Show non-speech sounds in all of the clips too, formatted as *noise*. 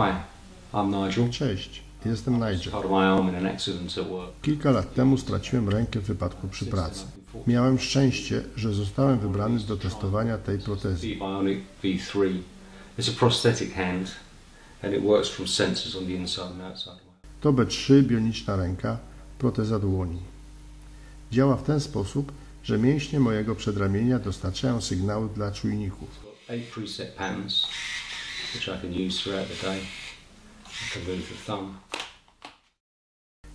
Hi, I'm Nigel. Cześć, jestem Nigel. Kilka lat temu straciłem rękę w wypadku przy pracy. Miałem szczęście, że zostałem wybrany do testowania tej protezy. B-Bionic V3. It's a prosthetic hand and it works from sensors on the inside and outside. To B3 bioniczna ręka, proteza dłoni. Działa w ten sposób, że mięśnie mojego przedramienia dostarczają sygnały dla czujników.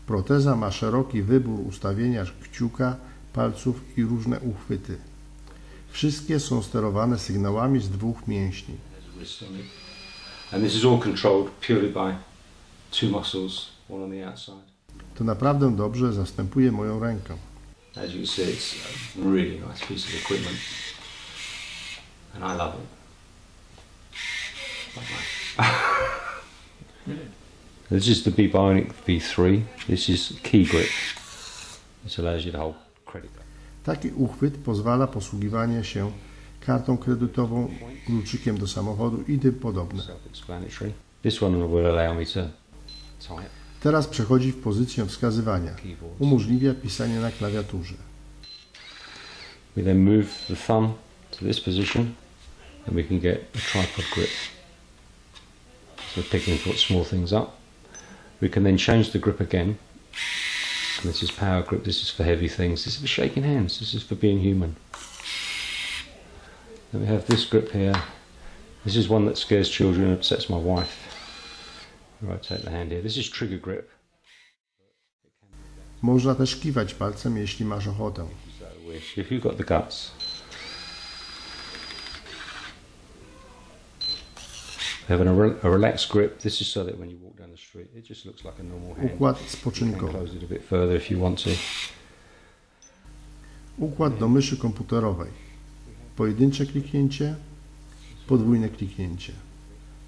Proteza ma szeroki wybór ustawienia kciuka, palców i różne uchwyty. Wszystkie są sterowane sygnałami z dwóch mięśni. To naprawdę dobrze zastępuje moją rękę. As you can see, it's a really nice piece of equipment, and I love it. This is the B Bionic V3. This is key grip. This allows you to hold credit card. Taki uchwyt pozwala posługiwanie się kartą kredytową, kluczykiem do samochodu i tym podobne. Self-explanatory. This one will allow me to type Teraz przechodzi w pozycję wskazywania. Umożliwia pisanie na klawiaturze. We then move the thumb to this position, and we can get a tripod grip. So picking small things up. We can then change the grip again. And this is power grip. This is for heavy things. This is for shaking hands. This is for being human. Then we have this grip here. This is one that scares children and upsets my wife. Rotate the hand here. This is trigger grip. Można też kiwać palcem, jeśli masz ochotę. If you've got the guts. Having a, re- a relaxed grip, this is so that when you walk down the street, it just looks like a normal hand. Układ spoczynkowy. close it a bit further if you want to. Układ do myszy komputerowej. Pojedyncze kliknięcie, podwójne kliknięcie.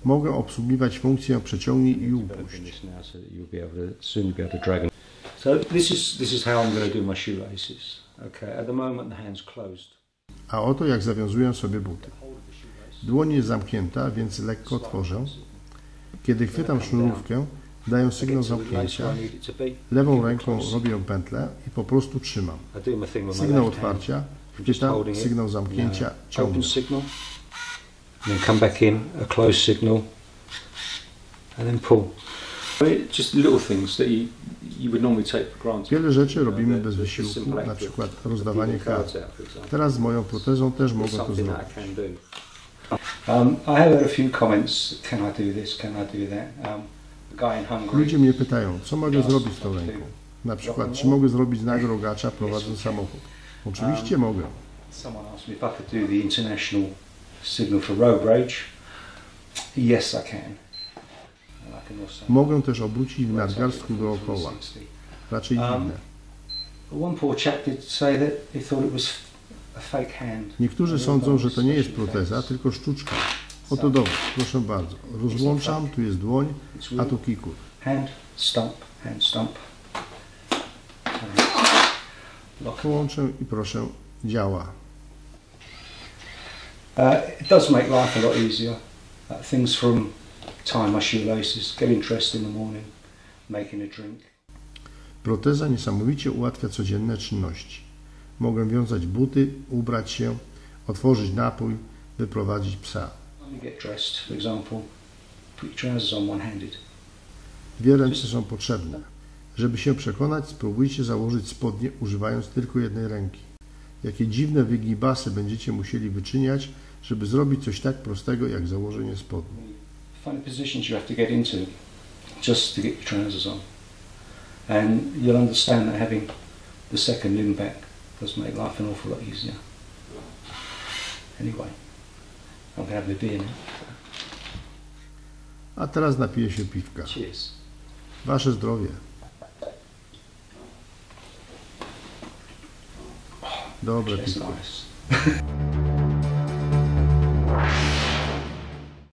Mogę obsługiwać funkcję przeciągnij i upuść. this now so that you'll be able to soon be able to drag them. So this is this is how I'm going to do my shoelaces. Okay, at the moment the hand's closed. A oto jak zawiązuję sobie buty. Dłoń jest zamknięta, więc lekko otworzę. Kiedy chwytam sznurówkę, daję sygnał zamknięcia. Lewą ręką robię pętlę i po prostu trzymam. Sygnał otwarcia, chwytam, sygnał zamknięcia, ciągnę. Then come back in, a close signal. And then pull. Wiele rzeczy robimy bez wysiłku, na przykład rozdawanie kart. Teraz z moją protezą też mogę to zrobić. that I can do. Um, I have had a few comments. Can I do this? Can I do that? Um, the guy in Hungary. Ludzie mnie pytają, co mogę zrobić z tą ręką? Na przykład, czy mogę zrobić znak rogacza prowadząc samochód? Oczywiście mogę. Someone asked me if I could do the international signal for road rage. Yes, I can. And I can also. Mogę też obrócić w nadgarstku dookoła. 360. Raczej Um. But One poor chap did say that he thought it was. Niektórzy sądzą, że to nie jest proteza, tylko sztuczka. Oto dowód, proszę bardzo. Rozłączam, tu jest dłoń, a tu kikur. Hand, stump, hand. Lock. Połączę i proszę, działa. Uh, it does make life a lot easier. Uh, things from tying my shoelaces, getting dressed in the morning, making a drink. Proteza niesamowicie ułatwia codzienne czynności. Mogę wiązać buty, ubrać się, otworzyć napój, wyprowadzić psa. Dwie ręce są potrzebne. Żeby się przekonać, spróbujcie założyć spodnie używając tylko jednej ręki. Jakie dziwne wygibasy będziecie musieli wyczyniać, żeby zrobić coś tak prostego jak założenie spodni. Funny positions you have to get into just to get your trousers on. And you'll understand that having the second limb back does make life an awful lot easier. Anyway, I'm going to have my beer now. A teraz napiję się piwka. Cheers. Wasze zdrowie. Dobre It's piwko. nice. *laughs*